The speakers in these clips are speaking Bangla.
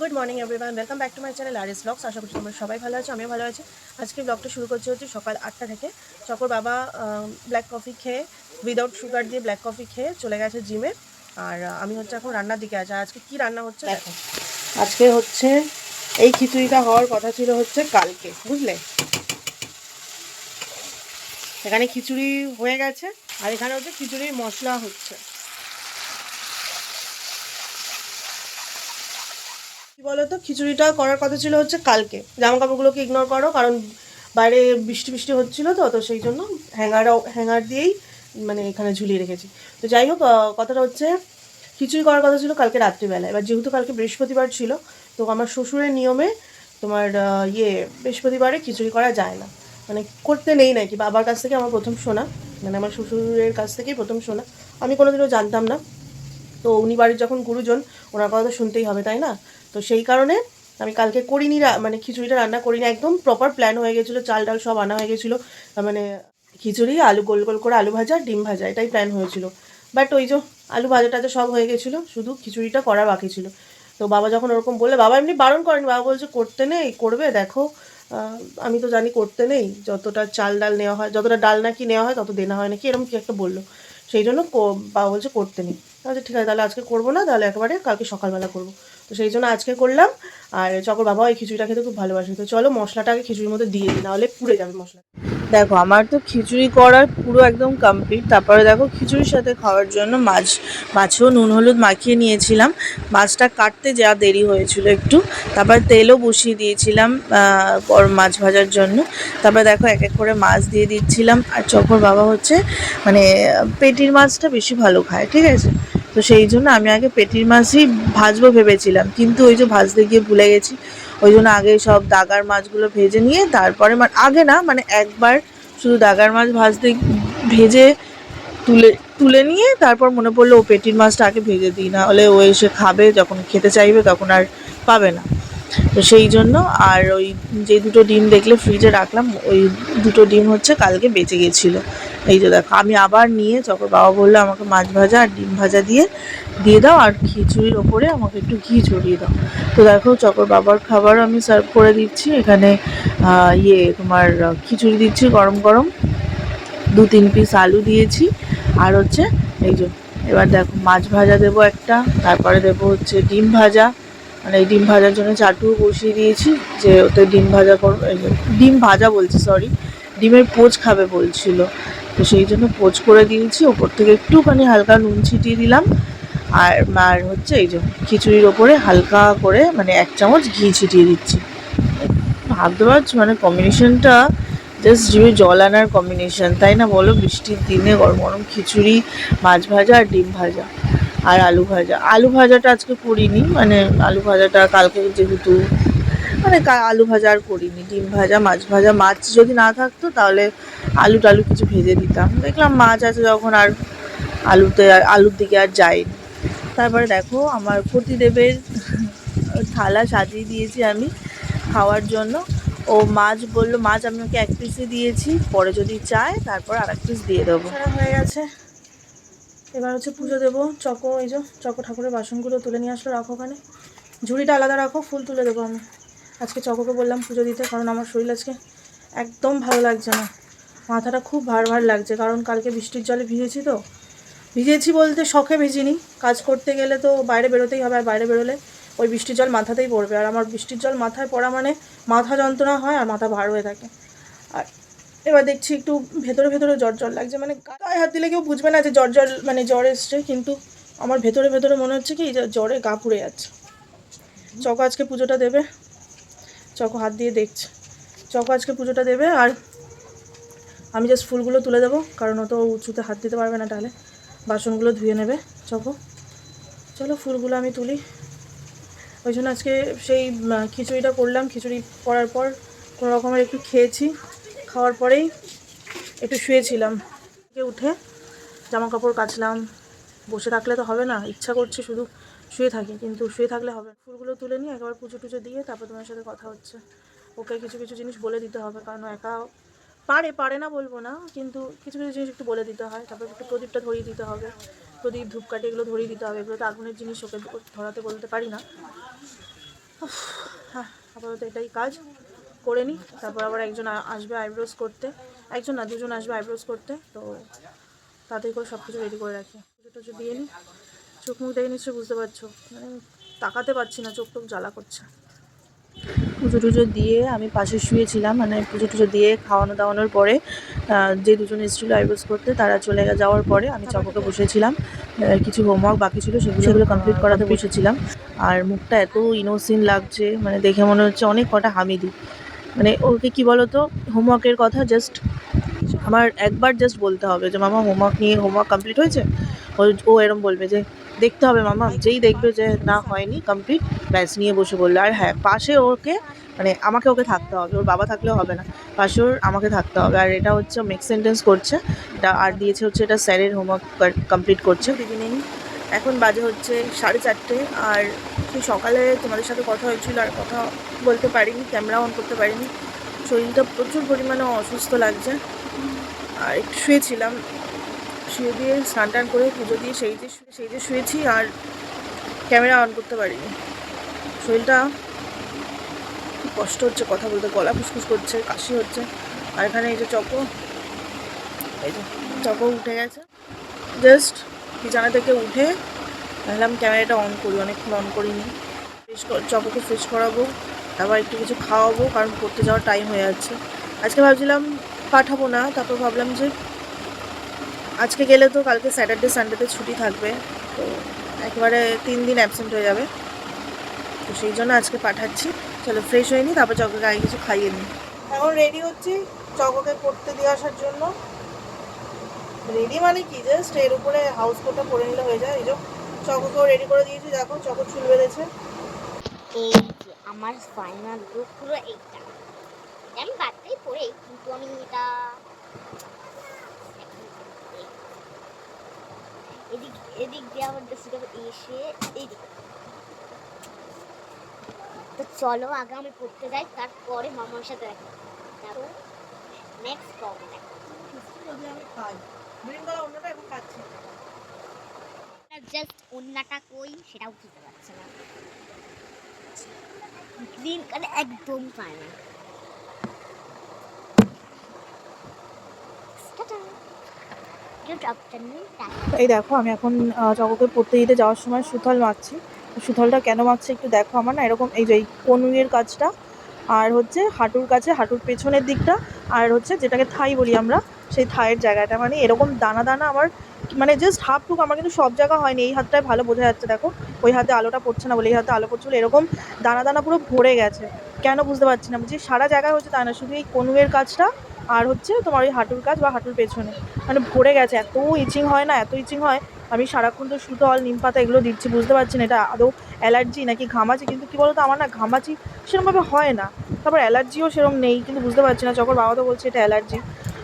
Good morning everyone welcome back to my channel R S vlogs আশা করছি তোমরা সবাই ভালো আছো আমিও ভালো আছি। আজকে ব্লগটা শুরু করছি হচ্ছে সকাল আটটা থেকে। চকর বাবা ব্ল্যাক কফি খেয়ে উইদাউট সুগার দিয়ে ব্ল্যাক কফি খেয়ে চলে গেছে জিমে আর আমি হচ্ছে এখন রান্নার দিকে আছি। আজকে কি রান্না হচ্ছে? দেখো। আজকে হচ্ছে এই খিচুড়িটা হওয়ার কথা ছিল হচ্ছে কালকে বুঝলে? এখানে খিচুড়ি হয়ে গেছে। আর এখানে হচ্ছে খিচুড়ির মশলা হচ্ছে। বলতো? খিচুড়িটা করার কথা ছিল হচ্ছে কালকে। জামা কাপড়গুলোকে ইগনোর করো, কারণ বাইরে বৃষ্টি বৃষ্টি হচ্ছিল তো তো সেই জন্য হ্যাঙ্গার হ্যাঙ্গার দিয়েই মানে এখানে ঝুলিয়ে রেখেছি। তো যাই হোক কথাটা হচ্ছে খিচুড়ি করার কথা ছিল কালকে রাত্রিবেলা এবার যেহেতু কালকে বৃহস্পতিবার ছিল, তো আমার শ্বশুরের নিয়মে তোমার ইয়ে বৃহস্পতিবারে খিচুড়ি করা যায় না। মানে করতে নেই নাকি? বাবার কাছ থেকে আমার প্রথম শোনা মানে আমার শ্বশুরের কাছ থেকেই প্রথম শোনা। আমি কোনোদিনও জানতাম না। তো উনি বাড়ির যখন গুরুজন, ওনার কথা তো শুনতেই হবে, তাই না? তো সেই কারণে আমি কালকে করিনি মানে খিচুড়িটা রান্না করিনি, একদম প্রপার প্ল্যান হয়ে গেছিল, চাল ডাল সব আনা হয়ে গেছিল মানে খিচুড়ি, আলু গোল গোল করে আলু ভাজা, ডিম ভাজা, এটাই প্ল্যান হয়েছিল। বাট ওই যে আলু ভাজা টাজা সব হয়ে গেছিল, শুধু খিচুড়িটা করা বাকি ছিল। তো বাবা যখন ওরকম বললে, বাবা এমনি বারণ করেনি, বাবা বলছে, করতে নেই, করবে, দেখো আমি তো জানি করতে নেই, যতটা চাল ডাল নেওয়া হয়, যতটা ডাল নাকি নেওয়া হয়, তত দেনা হয় নাকি এরকম কি একটা বলল। সেই জন্য বাবা বলছে করতে নেই। আচ্ছা ঠিক আছে, তাহলে আজকে করব না, তাহলে একেবারে কালকে সকালবেলা করব। তো সেই জন্য আজকে করলাম। আর চকর বাবা এই খিচুড়িটা খেতে খুব ভালোবাসে। তো চলো মশলাটাকে খিচুড়ির মধ্যে দিয়ে দিই, নাহলে পুড়ে যাবে মশলা। দেখো, আমার তো খিচুড়ি করার পুরো একদম কমপ্লিট তারপরে দেখো, খিচুড়ির সাথে খাওয়ার জন্য মাছ, মাছেও নুন, হলুদ মাখিয়ে নিয়েছিলাম। মাছটা কাটতে যা দেরি হয়েছিল একটু। তারপর তেলও বসিয়ে দিয়েছিলাম মাছ ভাজার জন্য। তারপরে দেখো, এক এক করে মাছ দিয়ে দিচ্ছিলাম। আর চকর বাবা হচ্ছে মানে পেটির মাছটা বেশি ভালো খায়, ঠিক আছে? তো সেই জন্য আমি আগে পেটির মাছই ভাজবো ভেবেছিলাম। কিন্তু ওই যে ভাজতে গিয়ে ভুলে গেছি। ওই জন্য আগে সব দাগার মাছগুলো ভেজে নিয়ে তারপরে মানে আগে না মানে একবার শুধু দাগার মাছ ভাজতে ভেজে তুলে তুলে নিয়ে তারপর মনে পড়ল ও পেটির মাছটা আগে ভেজে দিই। না হলে ও এসে খাবে, যখন খেতে চাইবে তখন আর পাবে না। তো সেই জন্য আর ওই যে দুটো ডিম দেখলে ফ্রিজে রাখলাম, ওই দুটো ডিম হচ্ছে কালকে বেঁচে গেছিল। এই যে দেখো আমি আবার নিয়ে যখন বাবা বলল আমাকে মাছ ভাজা আর ডিম ভাজা দিয়ে দিয়ে দাও আর খিচুড়ির ওপরে আমাকে একটু ঘি ছড়িয়ে দাও। তো দেখো চকর বাবার খাবার আমি সার্ভ করে দিচ্ছি। এখানে ইয়ে তোমার খিচুড়ি দিচ্ছি গরম গরম। দু তিন পিস আলু দিয়েছি। আর হচ্ছে এই যে এবার দেখো মাছ ভাজা দেবো একটা তারপরে দেবো হচ্ছে ডিম ভাজা। মানে এই ডিম ভাজার জন্য চাটু বসিয়ে দিয়েছি যে ওতে ডিম ভাজা যে, ডিম ভাজা বলছি সরি ডিমের পোচ খাবে বলছিল। তো সেই জন্য পোচ করে দিয়েছি। ওপর থেকে একটুখানি হালকা নুন ছিটিয়ে দিলাম। আর আর হচ্ছে এই যে খিচুড়ির ওপরে হালকা করে মানে এক চামচ ঘি ছিটিয়ে দিচ্ছি। ভাবতে পারছ মানে কম্বিনেশনটা জাস্ট জিভে জল আনার কম্বিনেশন তাই না বলো? বৃষ্টির দিনে গরম গরম খিচুড়ি, মাছ ভাজা আর ডিম ভাজা আর আলু ভাজা। আলু ভাজাটা আজকে করিনি মানে আলু ভাজাটা কালকে যেহেতু মানে আলু ভাজা আর করিনি, ডিম ভাজা, মাছ ভাজা। মাছ যদি না থাকতো, তাহলে আলু টালু কিছু ভেজে দিতাম। দেখলাম মাছ আছে যখন আর আলুতে, আলুর দিকে আর যাইনি তারপরে দেখো, আমার প্রতিদেবের থালা সাজিয়ে দিয়েছি আমি খাওয়ার জন্য। ও মাছ বলল, মাছ আমি ওকে এক পিসই দিয়েছি, পরে যদি চায়, তারপর আর এক পিস দিয়ে দেবো। হয়ে গেছে। এবার হচ্ছে পুজো দেবো। চকো, এই যে চকো ঠাকুরের বাসনগুলো তুলে নিয়ে আসলো, রাখো ওখানে। ঝুড়িটা আলাদা রাখো, ফুল তুলে দেবো আমি। আজকে চকোকে বললাম পুজো দিতে, কারণ আমার শরীর আজকে একদম ভালো লাগছে না। মাথাটা খুব ভার ভার লাগছে, কারণ কালকে বৃষ্টির জলে ভিজেছি তো। ভিজেছি বলতে শখে ভিজিনি, কাজ করতে গেলে তো বাইরে বেরোতেই হবে আর বাইরে বেরোলে ওই বৃষ্টির জল মাথাতেই পড়বে। আর আমার বৃষ্টির জল মাথায় পড়া মানে মাথা যন্ত্রণা হয় আর মাথা ভার হয়ে থাকে। আর এবার দেখছি একটু ভেতরে ভেতরে জ্বর জ্বর লাগছে মানে গায়ে হাত দিলে কেউ বুঝবে না যে জ্বর জ্বর মানে জ্বর এসছে, কিন্তু আমার ভেতরে ভেতরে মনে হচ্ছে কি জ্বরে গা পুড়ে যাচ্ছে। চকো আজকে পুজোটা দেবে। চকো হাত দিয়ে দেখছে। চকো আজকে পুজোটা দেবে আর আমি জাস্ট ফুলগুলো তুলে দেবো, কারণ ও তো উঁচুতে হাত দিতে পারবে না তাহলে। বাসনগুলো ধুয়ে নেবে চকো। চলো ফুলগুলো আমি তুলি। ওই জন্য আজকে সেই খিচুড়িটা করলাম। খিচুড়ি করার পর কোনো রকমের একটু খেয়েছি। খাওয়ার পরেই একটু শুয়েছিলাম। উঠে জামা কাপড় কাচলাম বসে থাকলে তো হবে না। ইচ্ছা করছে শুধু শুয়ে থাকি, কিন্তু শুয়ে থাকলে হবে ফুলগুলো তুলে নিয়ে একবার পুজো টুজো দিয়ে তারপর তোমার সাথে কথা হচ্ছে। ওকে কিছু কিছু জিনিস বলে দিতে হবে, কারণ একা পারে পারে না বলব না, কিন্তু কিছু কিছু জিনিস একটু বলে দিতে হয়। তারপর একটু প্রদীপটা ধরিয়ে দিতে হবে। প্রদীপ, ধূপকাঠি এগুলো ধরিয়ে দিতে হবে। এগুলো তো আগুনের জিনিস ওকে ধরাতে বলতে পারি না। হ্যাঁ আপাতত এটাই কাজ। করে নিই। তারপর আবার একজন আসবে আইব্রোজ করতে। একজন না, দুজন আসবে আইব্রোজ করতে। তো তাড়াতাড়ি করে সব কিছু রেডি করে রাখি। টুজো দিয়ে নিই চোখ মুখ দেখে নিশ্চয়ই বুঝতে পারছ। মানে তাকাতে পারছি না, চোখ টোক জ্বালা করছে। পুজো টুজো দিয়ে আমি পাশে শুয়েছিলাম মানে পুজো টুজো দিয়ে খাওয়ানো দাওয়ানোর পরে যে দুজন এসেছিল আইব্রোস করতে, তারা চলে যাওয়ার পরে আমি চককে বসেছিলাম। কিছু হোমওয়ার্ক বাকি ছিল, সেগুলো সেগুলো কমপ্লিট করাতে বসেছিলাম। আর মুখটা এত ইনোসিন লাগছে মানে দেখে মনে হচ্ছে অনেক কটা হামিদি। মানে ওকে কি বলতো, হোমওয়ার্কের কথা জাস্ট আমার একবার জাস্ট বলতে হবে যে, মামা, হোমওয়ার্ক নিয়ে হোমওয়ার্ক কমপ্লিট হয়েছে? ও এরম বলবে যে, দেখতে হবে মামা। যেই দেখবে যে না হয়নি কমপ্লিট ব্যাস নিয়ে বসে বলল। আর হ্যাঁ পাশে ওকে মানে আমাকে ওকে থাকতে হবে, ওর বাবা থাকলেও হবে না। পাশে ওর আমাকে থাকতে হবে। আর এটা হচ্ছে মেক সেন্টেন্স করছে। এটা আর দিয়েছে হচ্ছে এটা স্যারের হোমওয়ার্ক কমপ্লিট করছে। ইভিনিং এখন বাজে হচ্ছে সাড়ে চারটে। আর সেই সকালে তোমাদের সাথে কথা হয়েছিল, আর কথা বলতে পারিনি ক্যামেরা অন করতে পারিনি। শরীরটা প্রচুর পরিমাণে অসুস্থ লাগছে। আর একটু শুয়েছিলাম। শুয়ে দিয়ে স্নান টান করে পুজো দিয়ে সেই যে সেই যে শুয়েছি আর ক্যামেরা অন করতে পারিনি। শরীরটা খুব কষ্ট হচ্ছে, কথা বলতে গলা ফুসফুস করছে, কাশি হচ্ছে। আর এখানে এই যে চকো, এই যে চকো উঠে গেছে। জাস্ট বিছানা থেকে উঠে ভাবলাম ক্যামেরাটা অন করি, অনেকক্ষণ অন করিনি। ফ্রেশ চকোকে ফ্রেশ করাবো, তারপর একটু কিছু খাওয়াবো, কারণ পড়তে যাওয়ার টাইম হয়ে যাচ্ছে। আজকে ভাবছিলাম পাঠাবো না, তারপর ভাবলাম যে আজকে গেলে তো কালকে স্যাটারডে, সানডেতে ছুটি থাকবে, তো একেবারে তিন দিন অ্যাবসেন্ট হয়ে যাবে। তো সেই জন্য আজকে পাঠাচ্ছি। চলো ফ্রেশ হয়ে নিই তারপর চকোকে আগে কিছু খাইয়ে নিই এখন রেডি হচ্ছি চকোকে পড়তে দিয়ে আসার জন্য। রেডি মানে কি? জাস্ট এর উপরে হাউস কোটটা পরে নিলে হয়ে যায়। এই যে চকোকেও রেডি করে দিয়েছি। দেখো, চকো চুল বেঁধেছে। এই যে আমার ফাইনাল লুক পুরো এইটা। আমি বাদতেই পরে কিন্তু আমি এটা এদিক এদিক দিয়ে আবার ড্রেসিটা এসে এইদিক। তো চলো, আগে আমি পড়তে যাই, তারপরে মামার সাথে নেক্সট খাচ্ছি জাস্ট অন্যটা কই পারছে না। গ্রিন একদম পায় না। এই দেখো, আমি এখন চকোকে পড়তে দিতে যাওয়ার সময় সুথল মাখছি সুথলটা কেন মাখছি একটু দেখো আমার না, এরকম এই যে এই কনুইয়ের কাজটা, আর হচ্ছে হাঁটুর কাছে, হাঁটুর পেছনের দিকটা, আর হচ্ছে যেটাকে থাই বলি আমরা, সেই থাইয়ের জায়গাটা। মানে এরকম দানা দানা আমার মানে জাস্ট হাফটুক আমার কিন্তু সব জায়গা হয়নি। এই হাতটায় ভালো বোঝা যাচ্ছে, দেখো, ওই হাতে আলোটা পড়ছে না বলে, এই হাতে আলো পড়ছে বলে এরকম দানা দানা পুরো ভরে গেছে। কেন বুঝতে পারছি না, যে সারা জায়গায় হচ্ছে তা না, শুধু এই কনুয়ের কাজটা আর হচ্ছে তোমার ওই হাঁটুর কাজ বা হাঁটুর পেছনে। মানে ভরে গেছে, এত ইচিং হয় না, এত ইচিং হয়, আমি সারাক্ষণ তো সুতল, নিম পাতা এগুলো দিচ্ছি, বুঝতে পারছি না, এটা আদৌ অ্যালার্জি নাকি ঘামাচি, কিন্তু কি বলতো, আমার না ঘামাচি সেরকমভাবে হয় না। তারপর অ্যালার্জিও সেরকম নেই, কিন্তু বুঝতে পারছি না যখন বাবা তো বলছে এটা অ্যালার্জি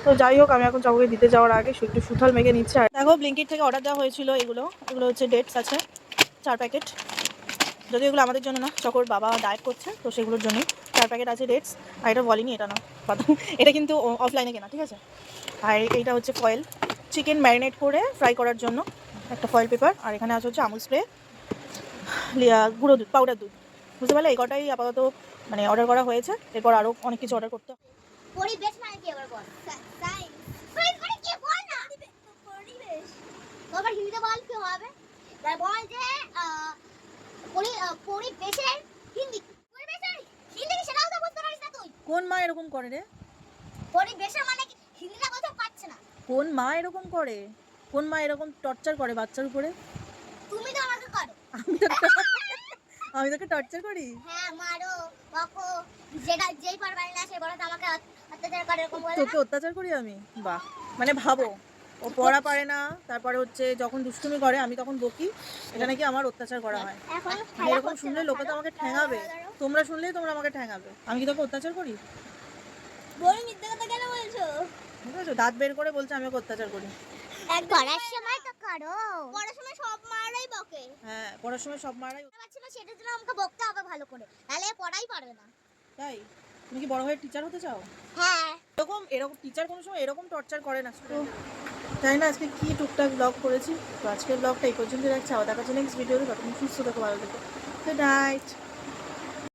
তো যাই হোক, আমি এখন চককে দিতে যাওয়ার আগে একটু সুথল মেখে নিচ্ছে আর দেখো ব্লিঙ্কিট থেকে অর্ডার দেওয়া হয়েছিল এগুলো এগুলো হচ্ছে ডেটস আছে, চার প্যাকেট যদি এগুলো আমাদের জন্য না, চকর বাবা ডায়েট করছে, তো সেগুলোর জন্যই। চার প্যাকেট আছে ডেটস আর এটা বলিনি এটা না এটা কিন্তু অফলাইনে কেনা, ঠিক আছে? আর এইটা হচ্ছে ফয়েল চিকেন ম্যারিনেট করে ফ্রাই করার জন্য একটা ফয়েল পেপার আর এখানে আছে হচ্ছে আমুল স্প্রে গুঁড়ো দুধ পাউডার দুধ। বুঝতে পারলে? এই কটাই আপাতত মানে অর্ডার করা হয়েছে। এরপর আরও অনেক কিছু অর্ডার করতে হবে। পরিবেশ বল? সায়েন্স সায়েন্স মানে কোন মা এরকম করে রে? পরিবেশের মানে কি? হিন্দিটা বলতে পারছে না। কোন মা এরকম করে? কোন মা এরকম টর্চার করে বাচ্চার উপরে? তুমি তো আমাকে করো। আমি তোকে আমি তোকে টর্চার করি? হ্যাঁ মারো বকো যেটা যেই পারবে না সে বলে তো আমাকে অত্যাচার করে এরকম বলে তোকে অত্যাচার করি আমি? বাহ মানে ভাবো ও পড়া পারে না তারপরে হচ্ছে যখন দুষ্টুমি করে আমি তখন বকি এটা নাকি আমার অত্যাচার করা হয় এখন এরকম শুনলে লোকে তো আমাকে খেলো। তোমরা শুনলেই তোমরা আমাকে ঠ্যাঙাবে আমি কি তোকে অত্যাচার করি? বড় মিথ্যে কথা কেন বলছো? ঠিক আছে দাঁত বের করে বলছে আমি ওকে অত্যাচার করি। পড়ার সময় তো করো। পড়ার সময় সব মারাই বকে। হ্যাঁ পড়ার সময় সব মারাই পারছি না সেটার জন্য আমাকে বকতে হবে ভালো করে। তাহলে পড়াই পারবে না। তাই? তুমি কি বড় হয়ে টিচার হতে চাও? হ্যাঁ। এরকম এরকম টিচার কোনো সময় এরকম টর্চার করে না তো জানি না? আজকে কি টুকটাক ব্লগ করেছি। তো আজকের ব্লগটা এই পর্যন্ত রাখছি। আবার দেখা হচ্ছে নেক্সট ভিডিওতে ততক্ষণ সুস্থ থাকো ভালো থেকো। Good night